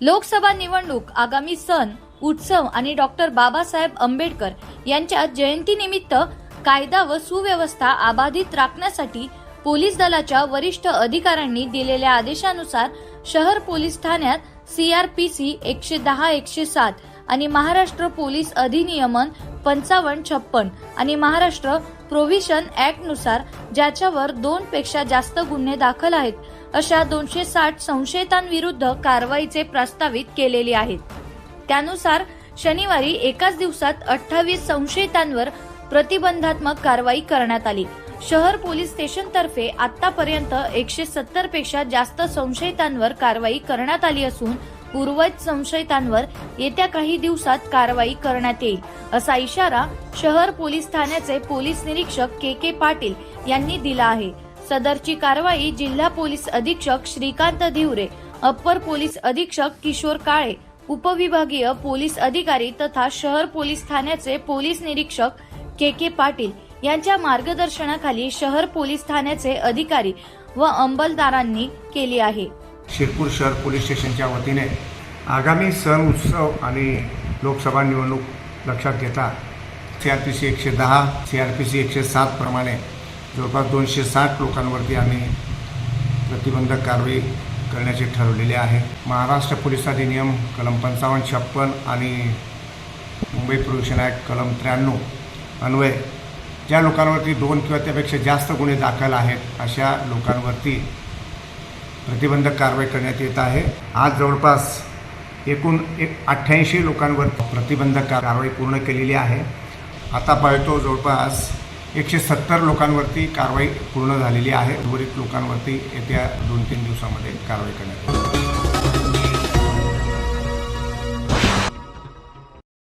लोकसभा निवडणूक आगामी सण उत्सव आणि डॉक्टर बाबासाहेब आंबेडकर यांच्या जयंतीनिमित्त कायदा व सुव्यवस्था अबाधित राखण्यासाठी पोलीस दलाच्या वरिष्ठ अधिकाऱ्यांनी दिलेल्या आदेशानुसार शहर पोलीस ठाण्यात सीआरपीसी एकशे दहा एकशे सात आणि महाराष्ट्र पोलीस अधिनियमन पंचावन्न छप्पन आणि महाराष्ट्र प्रोव्हिशन ऍक्टनुसार ज्याच्यावर दोन पेक्षा जास्त गुन्हे दाखल आहेत अशा दोनशे साठ संशयितांविरुद्ध कारवाईचे प्रस्तावित केलेले आहेत. त्यानुसार शनिवारी एकाच दिवसात अठ्ठावीस संशयितांवर प्रतिबंधात्मक कारवाई करण्यात आली. शहर पोलीस स्टेशन तर्फे आतापर्यंत एकशे सत्तरपेक्षा जास्त संशयितांवर कारवाई करण्यात आली असून उर्वरित संशयितांवर येत्या काही दिवसात कारवाई करण्यात येईल असा इशारा शहर पोलीस ठाण्याचे पोलीस निरीक्षक के के पाटील यांनी दिला आहे. सदरची कारवाई जिल्हा पोलीस अधीक्षक श्रीकांत धिवरे अप्पर पोलीस अधीक्षक किशोर काळे उपविभागीय पोलीस अधिकारी तथा शहर पोलीस ठाण्याचे पोलीस निरीक्षक के के पाटील यांच्या मार्गदर्शनाखाली शहर पोलीस ठाण्याचे अधिकारी व अंमलदारांनी केली आहे. शिरपूर शहर पोलीस स्टेशनच्या वतीने आगामी सण उत्सव आणि लोकसभा निवडणूक लक्षात घेता सी आर पी सी एकशे दहा सी आर पी सी एकशे सात प्रमाणे जवळपास दोनशे साठ लोकांवरती आम्ही प्रतिबंधक कारवाई करण्याचे ठरवलेले आहे. महाराष्ट्र पोलीस अधिनियम कलम पंचावन्न छप्पन आणि मुंबई प्रदूषण ॲक्ट कलम त्र्याण्णव अन्वय ज्या लोकांवरती दोन किंवा त्यापेक्षा जास्त गुन्हे दाखल आहेत अशा लोकांवरती प्रतिबंधक कारवाई करण्यात येत आहे. आज जवळपास एकूण एक अठ्ठ्याऐंशी लोकांवर प्रतिबंधक कारवाई पूर्ण केलेली आहे. आता पाहतो जवळपास एकशे सत्तर लोकांवरती कारवाई पूर्ण झालेली आहे. उर्वरित लोकांवरती येत्या दोन तीन दिवसामध्ये कारवाई करण्यात येईल.